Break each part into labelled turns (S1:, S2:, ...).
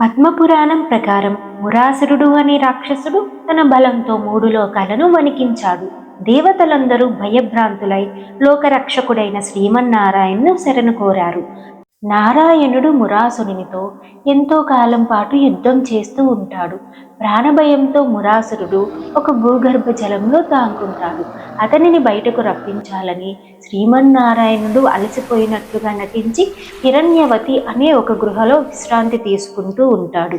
S1: పద్మపురాణం ప్రకారం మురాసురుడు అనే రాక్షసుడు తన బలంతో మూడు లోకాలను వణికించాడు. దేవతలందరూ భయభ్రాంతులై లోకరక్షకుడైన శ్రీమన్నారాయణను శరణు కోరారు. నారాయణుడు మురాసురునితో ఎంతో కాలం పాటు యుద్ధం చేస్తూ ఉంటాడు. ప్రాణభయంతో మురాసురుడు ఒక భూగర్భ జలంలో తాంకుంటాడు అతనిని బయటకు రప్పించాలని శ్రీమన్నారాయణుడు అలసిపోయినట్లుగా నటించి హిరణ్యవతి అనే ఒక గృహలో విశ్రాంతి తీసుకుంటూ ఉంటాడు.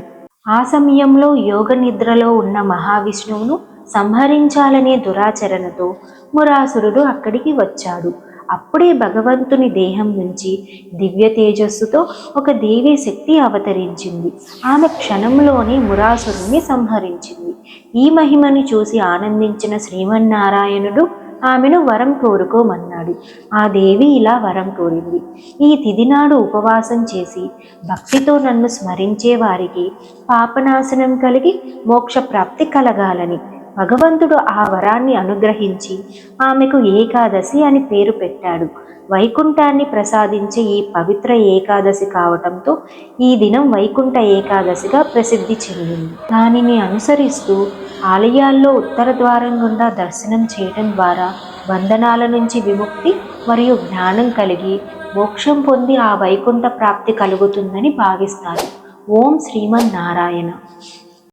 S1: ఆ సమయంలో యోగ నిద్రలో ఉన్న మహావిష్ణువును సంహరించాలనే దురాచరణతో మురాసురుడు అక్కడికి వచ్చాడు. అప్పుడే భగవంతుని దేహం నుంచి దివ్య తేజస్సుతో ఒక దేవీ శక్తి అవతరించింది. ఆమె క్షణంలోనే మురాసురుణ్ణి సంహరించింది. ఈ మహిమను చూసి ఆనందించిన శ్రీమన్నారాయణుడు ఆమెను వరం కోరుకోమన్నాడు. ఆ దేవి ఇలా వరం కోరింది. ఈ తిదినాడు ఉపవాసం చేసి భక్తితో నన్ను స్మరించే వారికి పాపనాశనం కలిగి మోక్ష ప్రాప్తి కలగాలని భగవంతుడు ఆ వరాన్ని అనుగ్రహించి ఆమెకు ఏకాదశి అని పేరు పెట్టాడు. వైకుంఠాన్ని ప్రసాదించే ఈ పవిత్ర ఏకాదశి కావటంతో ఈ దినం వైకుంఠ ఏకాదశిగా ప్రసిద్ధి చెందింది. దానిని అనుసరిస్తూ ఆలయాల్లో ఉత్తర ద్వారం గుండా దర్శనం చేయడం ద్వారా బంధనాల నుంచి విముక్తి మరియు జ్ఞానం కలిగి మోక్షం పొంది ఆ వైకుంఠ ప్రాప్తి కలుగుతుందని భావిస్తారు. ఓం శ్రీమన్నారాయణ.